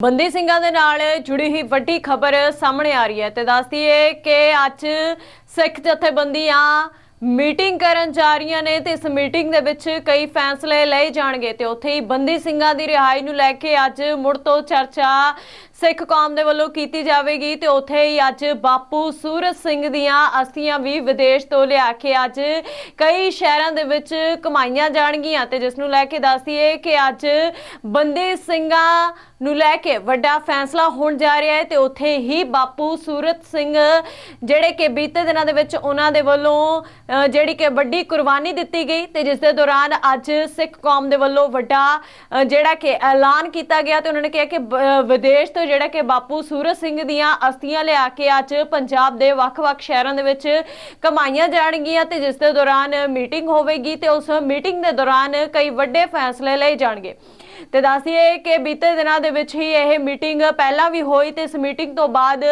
ਬੰਦੀ ਸਿੰਘਾਂ ਦੇ ਨਾਲ ਜੁੜੀ ਹੀ ਵੱਡੀ ਖਬਰ ਸਾਹਮਣੇ ਆ ਰਹੀ ਹੈ ਤੇ ਦੱਸਦੀ ਹੈ ਕਿ ਅੱਜ ਸਿੱਖ ਜਥੇਬੰਦੀਆਂ ਮੀਟਿੰਗ ਕਰਨ ਜਾ ਰਹੀਆਂ ਨੇ ਤੇ ਇਸ ਮੀਟਿੰਗ ਦੇ ਵਿੱਚ ਕਈ ਫੈਸਲੇ ਲਏ ਜਾਣਗੇ ਤੇ ਉੱਥੇ ਹੀ ਬੰਦੀ ਸਿੰਘਾਂ ਦੀ ਰਿਹਾਈ ਨੂੰ ਲੈ ਕੇ ਅੱਜ ਮੁੜ ਤੋਂ ਚਰਚਾ ਸਿੱਖ ਕੌਮ ਦੇ ਵੱਲੋਂ ਕੀਤੀ ਜਾਵੇਗੀ ਤੇ ਉੱਥੇ ਹੀ ਅੱਜ ਬਾਪੂ ਸੂਰਜ ਸਿੰਘ ਦੀਆਂ ਅਸਥੀਆਂ ਵੀ ਵਿਦੇਸ਼ ਤੋਂ ਲਿਆ ਕੇ ਅੱਜ ਕਈ ਸ਼ਹਿਰਾਂ ਦੇ ਵਿੱਚ ਕਮਾਈਆਂ ਜਾਣਗੀਆਂ ਤੇ ਜਿਸ ਨੂੰ ਲੈ ਕੇ ਦੱਸਦੀਏ ਕਿ ਅੱਜ ਬੰਦੇ ਸਿੰਘਾਂ ਨੂੰ ਲੈ ਕੇ ਵੱਡਾ ਫੈਸਲਾ ਹੋਣ ਜਾ ਰਿਹਾ ਹੈ ਤੇ ਉੱਥੇ ਹੀ ਬਾਪੂ ਸੂਰਤ ਸਿੰਘ ਜਿਹੜੇ ਕਿ ਬੀਤੇ ਦਿਨਾਂ ਦੇ ਵਿੱਚ ਉਹਨਾਂ ਦੇ ਵੱਲੋਂ ਜਿਹੜੀ ਕਿ ਵੱਡੀ ਕੁਰਬਾਨੀ ਦਿੱਤੀ ਗਈ ਤੇ ਜਿਸ ਦੇ ਦੌਰਾਨ ਅੱਜ ਸਿੱਖ ਕੌਮ ਦੇ ਵੱਲੋਂ ਵੱਡਾ ਜਿਹੜਾ ਕਿ ਐਲਾਨ ਕੀਤਾ ਗਿਆ ਤੇ ਉਹਨਾਂ ਨੇ ਕਿਹਾ ਕਿ ਬ- ਵਿਦੇਸ਼ ਤੋਂ ਜਿਹੜਾ ਕਿ ਬਾਪੂ ਸੂਰਜ ਸਿੰਘ ਦੀਆਂ ਅਸਥੀਆਂ ਲਿਆ ਕੇ ਅੱਜ ਪੰਜਾਬ ਦੇ ਵੱਖ-ਵੱਖ ਸ਼ਹਿਰਾਂ ਦੇ ਵਿੱਚ ਕਮਾਈਆਂ ਜਾਣਗੀਆਂ ਤੇ ਜਿਸ ਦੇ ਦੌਰਾਨ ਮੀਟਿੰਗ ਹੋਵੇਗੀ ਤੇ ਉਸ ਮੀਟਿੰਗ ਦੇ ਦੌਰਾਨ ਕਈ ਵੱਡੇ ਫੈਸਲੇ ਲਏ ਜਾਣਗੇ। ਤੇ ਦੱਸੀਏ ਕਿ ਬੀਤੇ ਦਿਨਾਂ ਦੇ ਵਿੱਚ ਹੀ ਇਹ ਮੀਟਿੰਗ ਪਹਿਲਾਂ ਵੀ ਹੋਈ ਤੇ ਇਸ ਮੀਟਿੰਗ ਤੋਂ ਬਾਅਦ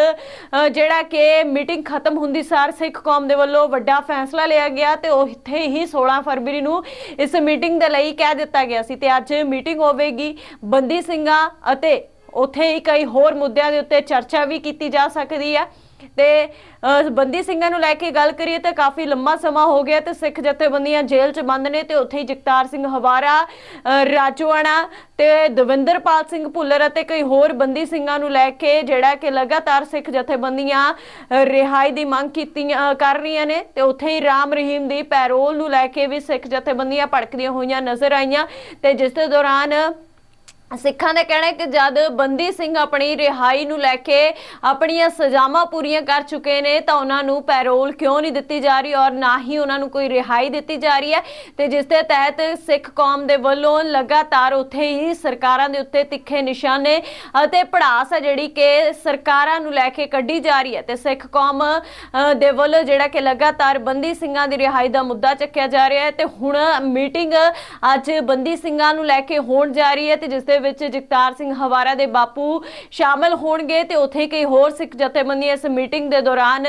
ਜਿਹੜਾ ਕਿ ਮੀਟਿੰਗ ਖਤਮ ਹੁੰਦੀ ਸਾਰ ਸਿੱਖ ਕੌਮ ਦੇ ਵੱਲੋਂ ਵੱਡਾ ਫੈਸਲਾ ਲਿਆ ਗਿਆ ਤੇ ਉੱਥੇ ਹੀ 16 ਫਰਵਰੀ ਨੂੰ ਇਸ ਮੀਟਿੰਗ ਦੇ ਲਈ ਕਹਿ ਦਿੱਤਾ ਗਿਆ ਸੀ ਤੇ ਅੱਜ ਮੀਟਿੰਗ ਹੋਵੇਗੀ। ਬੰਦੀ ਸਿੰਘਾਂ ਅਤੇ ਉੱਥੇ ਹੀ ਕਈ ਹੋਰ ਮੁੱਦਿਆਂ ਦੇ ਉੱਤੇ ਚਰਚਾ ਵੀ ਕੀਤੀ ਜਾ ਸਕਦੀ ਹੈ ਤੇ ਬੰਦੀ ਸਿੰਘਾਂ ਨੂੰ ਲੈ ਕੇ ਗੱਲ ਕਰੀਏ ਤਾਂ ਕਾਫੀ ਲੰਮਾ ਸਮਾਂ ਹੋ ਗਿਆ ਤੇ ਸਿੱਖ ਜਥੇਬੰਦੀਆਂ ਜੇਲ੍ਹ 'ਚ ਬੰਦ ਨੇ ਤੇ ਉੱਥੇ ਹੀ ਜਗਤਾਰ ਸਿੰਘ ਹਵਾਰਾ ਰਾਜੋਆਣਾ ਤੇ ਦਵਿੰਦਰਪਾਲ ਸਿੰਘ ਭੁੱਲਰ ਅਤੇ ਕਈ ਹੋਰ ਬੰਦੀ ਸਿੰਘਾਂ ਨੂੰ ਲੈ ਕੇ ਜਿਹੜਾ ਕਿ ਲਗਾਤਾਰ ਸਿੱਖ ਜਥੇਬੰਦੀਆਂ ਰਿਹਾਈ ਦੀ ਮੰਗ ਕੀਤੀਆਂ ਕਰ ਰਹੀਆਂ ਨੇ ਤੇ ਉੱਥੇ ਹੀ ਰਾਮ ਰਹੀਮ ਦੀ ਪੈਰੋਲ ਨੂੰ ਲੈ ਕੇ ਵੀ ਸਿੱਖ ਜਥੇਬੰਦੀਆਂ ਭੜਕਦੀਆਂ ਹੋਈਆਂ ਨਜ਼ਰ ਆਈਆਂ ਤੇ ਜਿਸ ਦੇ ਦੌਰਾਨ ਸਿੱਖਾਂ ਦਾ ਕਹਿਣਾ ਹੈ ਕਿ ਜਦ ਬੰਦੀ ਸਿੰਘ ਆਪਣੀ ਰਿਹਾਈ ਨੂੰ ਲੈ ਕੇ ਆਪਣੀਆਂ ਸਜ਼ਾਵਾਂ ਪੂਰੀਆਂ ਕਰ ਚੁੱਕੇ ਨੇ ਤਾਂ ਉਹਨਾਂ ਨੂੰ ਪੈਰੋਲ ਕਿਉਂ ਨਹੀਂ ਦਿੱਤੀ ਜਾ ਰਹੀ ਔਰ ਨਾ ਹੀ ਉਹਨਾਂ ਨੂੰ ਕੋਈ ਰਿਹਾਈ ਦਿੱਤੀ ਜਾ ਰਹੀ ਹੈ ਤੇ ਜਿਸ ਦੇ ਤਹਿਤ ਸਿੱਖ ਕੌਮ ਦੇ ਵੱਲੋਂ ਲਗਾਤਾਰ ਉੱਥੇ ਹੀ ਸਰਕਾਰਾਂ ਦੇ ਉੱਤੇ ਤਿੱਖੇ ਨਿਸ਼ਾਨੇ ਅਤੇ ਪੜਾਸ ਹੈ ਜਿਹੜੀ ਕਿ ਸਰਕਾਰਾਂ ਨੂੰ ਲੈ ਕੇ ਕੱਢੀ ਜਾ ਰਹੀ ਹੈ ਤੇ ਸਿੱਖ ਕੌਮ ਦੇ ਵੱਲੋਂ ਜਿਹੜਾ ਕਿ ਲਗਾਤਾਰ ਬੰਦੀ ਸਿੰਘਾਂ ਦੀ ਰਿਹਾਈ ਦਾ ਮੁੱਦਾ ਚੱਕਿਆ ਜਾ ਰਿਹਾ ਹੈ ਤੇ ਹੁਣ ਮੀਟਿੰਗ ਅੱਜ ਬੰਦੀ ਸਿੰਘਾਂ ਨੂੰ ਲੈ ਕੇ ਹੋਣ ਜਾ ਰਹੀ ਹੈ ਤੇ ਜਿਸ ਦੇ ਵਿੱਚ ਜਗਤਾਰ ਸਿੰਘ ਹਵਾਰਾ ਦੇ ਬਾਪੂ ਸ਼ਾਮਲ ਹੋਣਗੇ ਤੇ ਉੱਥੇ ਕਈ ਹੋਰ ਸਿੱਖ ਜਥੇਬੰਦੀਆਂ ਇਸ ਮੀਟਿੰਗ ਦੇ ਦੌਰਾਨ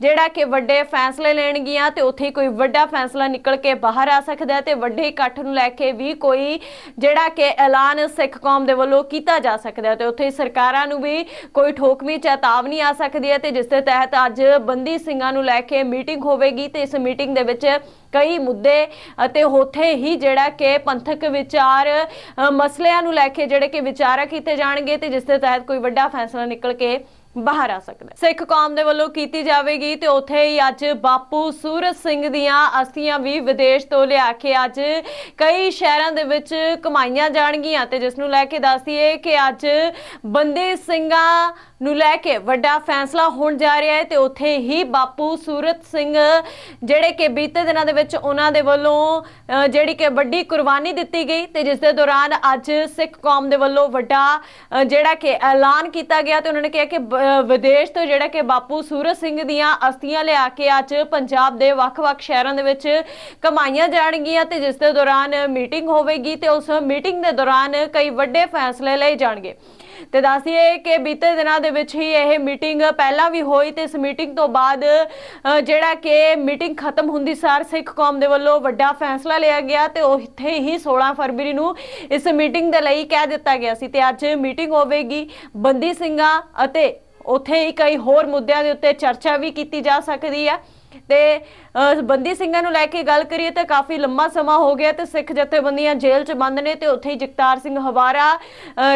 ਜਿਹੜਾ ਕਿ ਵੱਡੇ ਫੈਸਲੇ ਲੈਣਗੀਆਂ ਤੇ ਉੱਥੇ ਕੋਈ ਵੱਡਾ ਫੈਸਲਾ ਨਿਕਲ ਕੇ ਬਾਹਰ ਆ ਸਕਦਾ ਤੇ ਵੱਡੇ ਇਕੱਠ ਨੂੰ ਲੈ ਕੇ ਵੀ ਕੋਈ ਜਿਹੜਾ ਕਿ ਐਲਾਨ ਸਿੱਖ ਕੌਮ ਦੇ ਵੱਲੋਂ ਕੀਤਾ ਜਾ ਸਕਦਾ ਤੇ ਉੱਥੇ ਸਰਕਾਰਾਂ ਨੂੰ ਵੀ ਕੋਈ ਠੋਕਵੀਂ ਚੇਤਾਵਨੀ ਆ ਸਕਦੀ ਹੈ ਤੇ ਜਿਸ ਦੇ ਤਹਿਤ ਅੱਜ ਬੰਦੀ ਸਿੰਘਾਂ ਨੂੰ ਲੈ ਕੇ ਮੀਟਿੰਗ ਹੋਵੇਗੀ ਤੇ ਇਸ ਮੀਟਿੰਗ ਦੇ ਵਿੱਚ ਕਈ ਮੁੱਦੇ ਅਤੇ ਉੱਥੇ ਹੀ ਜਿਹੜਾ ਕਿ ਪੰਥਕ ਵਿਚਾਰ ਮਸਲਿਆਂ ਨੂੰ ਲੈ ਕੇ ਜਿਹੜੇ ਕਿ ਵਿਚਾਰਾ ਕੀਤੇ ਜਾਣਗੇ ਤੇ ਜਿਸ ਦੇ ਤਹਿਤ ਕੋਈ ਵੱਡਾ ਫੈਸਲਾ ਨਿਕਲ ਕੇ ਬਾਹਰ ਆ ਸਕਦਾ ਸਿੱਖ ਕੌਮ ਦੇ ਵੱਲੋਂ ਕੀਤੀ ਜਾਵੇਗੀ ਤੇ ਉੱਥੇ ਹੀ ਅੱਜ ਬਾਪੂ ਸੂਰਜ ਸਿੰਘ ਦੀਆਂ ਅਸਥੀਆਂ ਵੀ ਵਿਦੇਸ਼ ਤੋਂ ਲਿਆ ਕੇ ਅੱਜ ਕਈ ਸ਼ਹਿਰਾਂ ਦੇ ਵਿੱਚ ਕਮਾਈਆਂ ਜਾਣਗੀਆਂ ਤੇ ਜਿਸ ਨੂੰ ਲੈ ਕੇ ਦੱਸਦੀਏ ਕਿ ਅੱਜ ਬੰਦੇ ਸਿੰਘਾਂ ਨੂੰ ਲੈ ਕੇ ਵੱਡਾ ਫੈਸਲਾ ਹੋਣ ਜਾ ਰਿਹਾ ਹੈ ਤੇ ਉੱਥੇ ਹੀ ਬਾਪੂ ਸੂਰਤ ਸਿੰਘ, ਜਿਹੜੇ ਕਿ ਬੀਤੇ ਦਿਨਾਂ ਦੇ ਵਿੱਚ ਉਹਨਾਂ ਦੇ ਵੱਲੋਂ ਜਿਹੜੀ ਕਿ ਵੱਡੀ ਕੁਰਬਾਨੀ ਦਿੱਤੀ ਗਈ ਤੇ ਜਿਸ ਦੇ ਦੌਰਾਨ ਅੱਜ ਸਿੱਖ ਕੌਮ ਦੇ ਵੱਲੋਂ ਵੱਡਾ ਜਿਹੜਾ ਕਿ ਐਲਾਨ ਕੀਤਾ ਗਿਆ ਤੇ ਉਹਨਾਂ ਨੇ ਕਿਹਾ ਕਿ ਬ- ਵਿਦੇਸ਼ ਤੋਂ ਜਿਹੜਾ ਕਿ ਬਾਪੂ ਸੂਰਤ ਸਿੰਘ ਦੀਆਂ ਅਸਥੀਆਂ ਲਿਆ ਕੇ ਅੱਜ ਪੰਜਾਬ ਦੇ ਵੱਖ-ਵੱਖ ਸ਼ਹਿਰਾਂ ਦੇ ਵਿੱਚ ਕਮਾਈਆਂ ਜਾਣਗੀਆਂ ਤੇ ਜਿਸ ਦੇ ਦੌਰਾਨ ਮੀਟਿੰਗ ਹੋਵੇਗੀ ਤੇ ਉਸ ਮੀਟਿੰਗ ਦੇ ਦੌਰਾਨ ਕਈ ਵੱਡੇ ਫੈਸਲੇ ਲਏ ਜਾਣਗੇ। ਤੇ ਦੱਸੀਏ ਕਿ ਬੀਤੇ ਦਿਨਾਂ ਦੇ ਵਿੱਚ ਹੀ ਇਹ ਮੀਟਿੰਗ ਪਹਿਲਾਂ ਵੀ ਹੋਈ ਤੇ ਇਸ ਮੀਟਿੰਗ ਤੋਂ ਬਾਅਦ ਜਿਹੜਾ ਕਿ ਮੀਟਿੰਗ ਖਤਮ ਹੁੰਦੀ ਸਾਰ ਸਿੱਖ ਕੌਮ ਦੇ ਵੱਲੋਂ ਵੱਡਾ ਫੈਸਲਾ ਲਿਆ ਗਿਆ ਤੇ ਉੱਥੇ ਹੀ 16 ਫਰਵਰੀ ਨੂੰ ਇਸ ਮੀਟਿੰਗ ਦੇ ਲਈ ਕਹਿ ਦਿੱਤਾ ਗਿਆ ਸੀ ਤੇ ਅੱਜ ਮੀਟਿੰਗ ਹੋਵੇਗੀ ਬੰਦੀ ਸਿੰਘਾਂ ਅਤੇ ਉੱਥੇ ਹੀ ਕਈ ਹੋਰ ਮੁੱਦਿਆਂ ਦੇ ਉੱਤੇ ਚਰਚਾ ਵੀ ਕੀਤੀ ਜਾ ਸਕਦੀ ਹੈ ਤੇ ਬੰਦੀ ਸਿੰਘਾਂ ਨੂੰ ਲੈ ਕੇ ਗੱਲ ਕਰੀਏ ਤਾਂ ਕਾਫੀ ਲੰਮਾ ਸਮਾਂ ਹੋ ਗਿਆ ਤੇ ਸਿੱਖ ਜਥੇਬੰਦੀਆਂ ਜੇਲ੍ਹ 'ਚ ਬੰਦ ਨੇ ਤੇ ਉੱਥੇ ਹੀ ਜਗਤਾਰ ਸਿੰਘ ਹਵਾਰਾ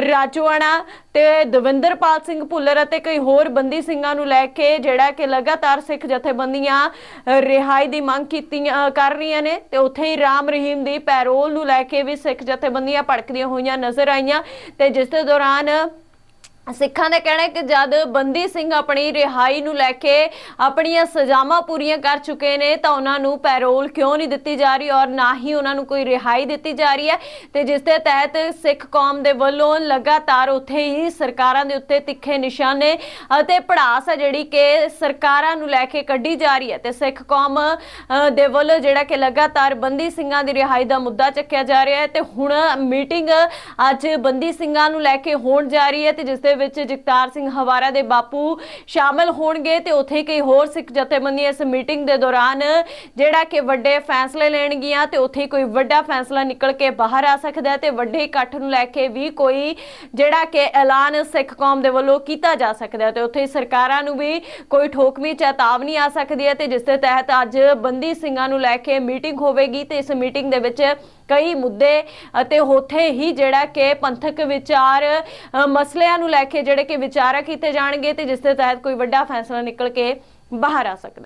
ਰਾਜੋਆਣਾ ਤੇ ਦਵਿੰਦਰਪਾਲ ਸਿੰਘ ਭੁੱਲਰ ਅਤੇ ਕਈ ਹੋਰ ਬੰਦੀ ਸਿੰਘਾਂ ਨੂੰ ਲੈ ਕੇ ਜਿਹੜਾ ਕਿ ਲਗਾਤਾਰ ਸਿੱਖ ਜਥੇਬੰਦੀਆਂ ਰਿਹਾਈ ਦੀ ਮੰਗ ਕੀਤੀਆਂ ਕਰ ਰਹੀਆਂ ਨੇ ਤੇ ਉੱਥੇ ਹੀ ਰਾਮ ਰਹੀਮ ਦੀ ਪੈਰੋਲ ਨੂੰ ਲੈ ਕੇ ਵੀ ਸਿੱਖ ਜਥੇਬੰਦੀਆਂ ਭੜਕਦੀਆਂ ਹੋਈਆਂ ਨਜ਼ਰ ਆਈਆਂ ਤੇ ਜਿਸ ਦੇ ਦੌਰਾਨ ਸਿੱਖਾਂ ਦਾ ਕਹਿਣਾ ਹੈ ਕਿ ਜਦ ਬੰਦੀ ਸਿੰਘ ਆਪਣੀ ਰਿਹਾਈ ਨੂੰ ਲੈ ਕੇ ਆਪਣੀਆਂ ਸਜ਼ਾਵਾਂ ਪੂਰੀਆਂ ਕਰ ਚੁੱਕੇ ਨੇ ਤਾਂ ਉਹਨਾਂ ਨੂੰ ਪੈਰੋਲ ਕਿਉਂ ਨਹੀਂ ਦਿੱਤੀ ਜਾ ਰਹੀ ਔਰ ਨਾ ਹੀ ਉਹਨਾਂ ਨੂੰ ਕੋਈ ਰਿਹਾਈ ਦਿੱਤੀ ਜਾ ਰਹੀ ਹੈ ਤੇ ਜਿਸ ਦੇ ਤਹਿਤ ਸਿੱਖ ਕੌਮ ਦੇ ਵੱਲੋਂ ਲਗਾਤਾਰ ਉੱਥੇ ਹੀ ਸਰਕਾਰਾਂ ਦੇ ਉੱਤੇ ਤਿੱਖੇ ਨਿਸ਼ਾਨੇ ਅਤੇ ਪੜਾਸ ਹੈ ਜਿਹੜੀ ਕਿ ਸਰਕਾਰਾਂ ਨੂੰ ਲੈ ਕੇ ਕੱਢੀ ਜਾ ਰਹੀ ਹੈ ਤੇ ਸਿੱਖ ਕੌਮ ਦੇ ਵੱਲੋਂ ਜਿਹੜਾ ਕਿ ਲਗਾਤਾਰ ਬੰਦੀ ਸਿੰਘਾਂ ਦੀ ਰਿਹਾਈ ਦਾ ਮੁੱਦਾ ਚੱਕਿਆ ਜਾ ਰਿਹਾ ਹੈ ਤੇ ਹੁਣ ਮੀਟਿੰਗ ਅੱਜ ਬੰਦੀ ਸਿੰਘਾਂ ਨੂੰ ਲੈ ਕੇ ਹੋਣ ਜਾ ਰਹੀ ਹੈ ਤੇ ਜਿਸ ਦੇ ਵਿੱਚ ਜਗਤਾਰ ਸਿੰਘ ਹਵਾਰਾ ਦੇ ਬਾਪੂ ਸ਼ਾਮਲ ਹੋਣਗੇ ਤੇ ਉੱਥੇ ਕਈ ਹੋਰ ਸਿੱਖ ਜਥੇਬੰਦੀਆਂ ਇਸ ਮੀਟਿੰਗ ਦੇ ਦੌਰਾਨ ਜਿਹੜਾ ਕਿ ਵੱਡੇ ਫੈਸਲੇ ਲੈਣਗੀਆਂ ਤੇ ਉੱਥੇ ਕੋਈ ਵੱਡਾ ਫੈਸਲਾ ਨਿਕਲ ਕੇ ਬਾਹਰ ਆ ਸਕਦਾ ਹੈ ਤੇ ਵੱਡੇ ਇਕੱਠ ਨੂੰ ਲੈ ਕੇ ਵੀ ਕੋਈ ਜਿਹੜਾ ਕਿ ਐਲਾਨ ਸਿੱਖ ਕੌਮ ਦੇ ਵੱਲੋਂ ਕੀਤਾ ਜਾ ਸਕਦਾ ਹੈ ਤੇ ਉੱਥੇ ਸਰਕਾਰਾਂ ਨੂੰ ਵੀ ਕੋਈ ਠੋਕਵੀਂ ਚੇਤਾਵਨੀ ਆ ਸਕਦੀ ਹੈ ਤੇ ਜਿਸ ਦੇ ਤਹਿਤ ਅੱਜ ਬੰਦੀ ਸਿੰਘਾਂ ਨੂੰ ਲੈ ਕੇ ਮੀਟਿੰਗ ਹੋਵੇਗੀ ਤੇ ਇਸ ਮੀਟਿੰਗ ਦੇ ਵਿੱਚ ਕਈ ਮੁੱਦੇ ਅਤੇ ਉੱਥੇ ਹੀ ਜਿਹੜਾ ਕਿ ਪੰਥਕ ਵਿਚਾਰ ਮਸਲਿਆਂ ਨੂੰ ਲੈ ਕੇ ਜਿਹੜੇ ਕਿ ਵਿਚਾਰਾ ਕੀਤੇ ਜਾਣਗੇ ਤੇ ਜਿਸ ਦੇ ਤਹਿਤ ਕੋਈ ਵੱਡਾ ਫੈਸਲਾ ਨਿਕਲ ਕੇ ਬਾਹਰ ਆ ਸਕਦਾ